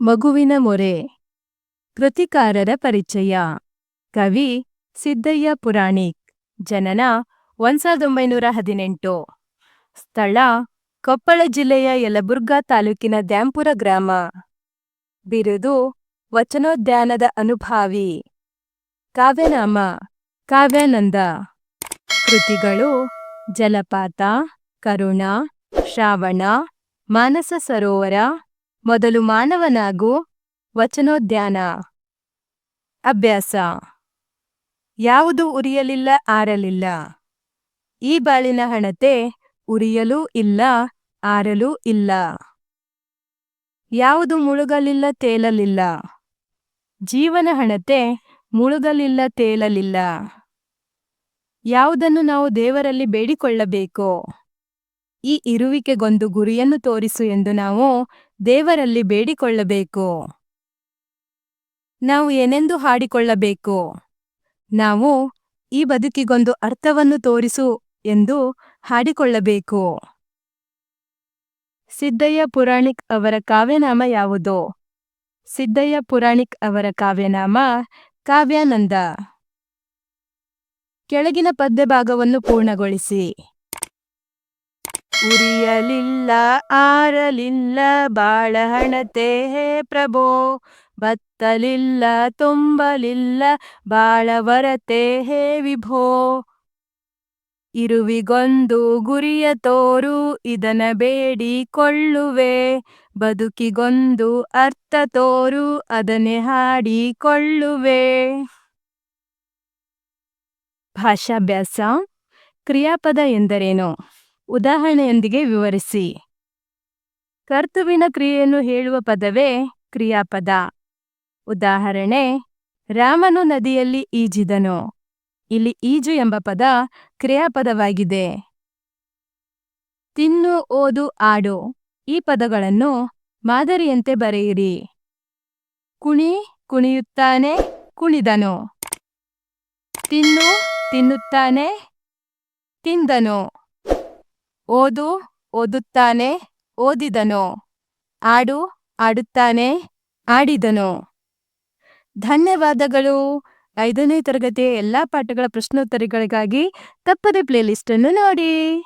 ಮಗುವಿನ ಮೊರೆ. ಕೃತಿಕಾರರ ಪರಿಚಯ. ಕವಿ ಸಿದ್ದಯ್ಯ ಪುರಾಣಿಕ್. ಜನನ ಒಂದು ಸಾವಿರದ ಒಂಬೈನೂರ ಹದಿನೆಂಟು. ಸ್ಥಳ ಕೊಪ್ಪಳ ಜಿಲ್ಲೆಯ ಯಲಬುರ್ಗಾ ತಾಲೂಕಿನ ದ್ಯಾಂಪುರ ಗ್ರಾಮ. ಬಿರುದು ವಚನೋದ್ಯಾನದ ಅನುಭಾವಿ. ಕಾವ್ಯನಾಮ ಕಾವ್ಯಾನಂದ. ಕೃತಿಗಳು ಜಲಪಾತ, ಕರುಣ, ಶ್ರಾವಣ, ಮಾನಸ ಸರೋವರ ಮೊದಲು ಮಾನವನಾಗು, ವಚನೋದ್ಯಾನ. ಅಭ್ಯಾಸ. ಯಾವುದು ಉರಿಯಲಿಲ್ಲ, ಆರಲಿಲ್ಲ. ಈ ಬಾಳಿನ ಹಣತೆ ಉರಿಯಲೂ ಇಲ್ಲ, ಆರಲೂ ಇಲ್ಲ. ಯಾವುದು ಮುಳುಗಲಿಲ್ಲ, ತೇಲಲಿಲ್ಲ. ಜೀವನ ಹಣತೆ ಮುಳುಗಲಿಲ್ಲ, ತೇಲಲಿಲ್ಲ. ಯಾವುದನ್ನು ನಾವು ದೇವರಲ್ಲಿ ಬೇಡಿಕೊಳ್ಳಬೇಕೋ? ಈ ಇರುವಿಕೆಗೊಂದು ಗುರಿಯನ್ನು ತೋರಿಸು ಎಂದು ನಾವು ದೇವರಲ್ಲಿ ಬೇಡಿಕೊಳ್ಳಬೇಕು. ನಾವು ಏನೆಂದು ಹಾಡಿಕೊಳ್ಳಬೇಕು? ನಾವು ಈ ಬದುಕಿಗೊಂದು ಅರ್ಥವನ್ನು ತೋರಿಸು ಎಂದು ಹಾಡಿಕೊಳ್ಳಬೇಕು. ಸಿದ್ದಯ್ಯ ಪುರಾಣಿಕ್ ಅವರ ಕಾವ್ಯನಾಮ ಯಾವುದು? ಸಿದ್ದಯ್ಯ ಪುರಾಣಿಕ್ ಅವರ ಕಾವ್ಯನಾಮ ಕಾವ್ಯಾನಂದ. ಕೆಳಗಿನ ಪದ್ಯ ಭಾಗವನ್ನು ಪೂರ್ಣಗೊಳಿಸಿ. ಉರಿಯಲಿಲ್ಲ, ಆರಲಿಲ್ಲ ಬಾಳಹಣತೆ ಹೇ ಪ್ರಭೋ. ಬತ್ತಲಿಲ್ಲ, ತುಂಬಲಿಲ್ಲ ಬಾಳವರತೆ ಹೇ ವಿಭೋ. ಇರುವಿಗೊಂದು ಗುರಿಯ ತೋರು, ಇದನ ಬೇಡಿಕೊಳ್ಳುವೆ ಬದುಕಿಗೊಂದು ಅರ್ಥ ತೋರು, ಅದನ್ನೇ ಹಾಡಿಕೊಳ್ಳುವೆ ಭಾಷಾಭ್ಯಾಸ, ಕ್ರಿಯಾಪದ ಎಂದರೇನು? ಉದಾಹರಣೆಯೊಂದಿಗೆ ವಿವರಿಸಿ. ಕರ್ತುವಿನ ಕ್ರಿಯೆಯನ್ನು ಹೇಳುವ ಪದವೇ ಕ್ರಿಯಾಪದ. ಉದಾಹರಣೆ, ರಾಮನು ನದಿಯಲ್ಲಿ ಈಜಿದನು. ಇಲ್ಲಿ ಈಜು ಎಂಬ ಪದ ಕ್ರಿಯಾಪದವಾಗಿದೆ. ತಿನ್ನು, ಓದು, ಆಡು. ಈ ಪದಗಳನ್ನು ಮಾದರಿಯಂತೆ ಬರೆಯಿರಿ. ಕುಣಿ, ಕುಣಿಯುತ್ತಾನೆ, ಕುಣಿದನು. ತಿನ್ನು, ತಿನ್ನುತ್ತಾನೆ, ತಿಂದನು. ಓದು, ಓದುತ್ತಾನೆ, ಓದಿದನು. ಆಡು, ಆಡುತ್ತಾನೆ, ಆಡಿದನು. ಧನ್ಯವಾದಗಳು. ಐದನೇ ತರಗತಿಯ ಎಲ್ಲ ಪಾಠಗಳ ಪ್ರಶ್ನೋತ್ತರಗಳಿಗಾಗಿ ತಪ್ಪದೆ ಪ್ಲೇಲಿಸ್ಟನ್ನು ನೋಡಿ.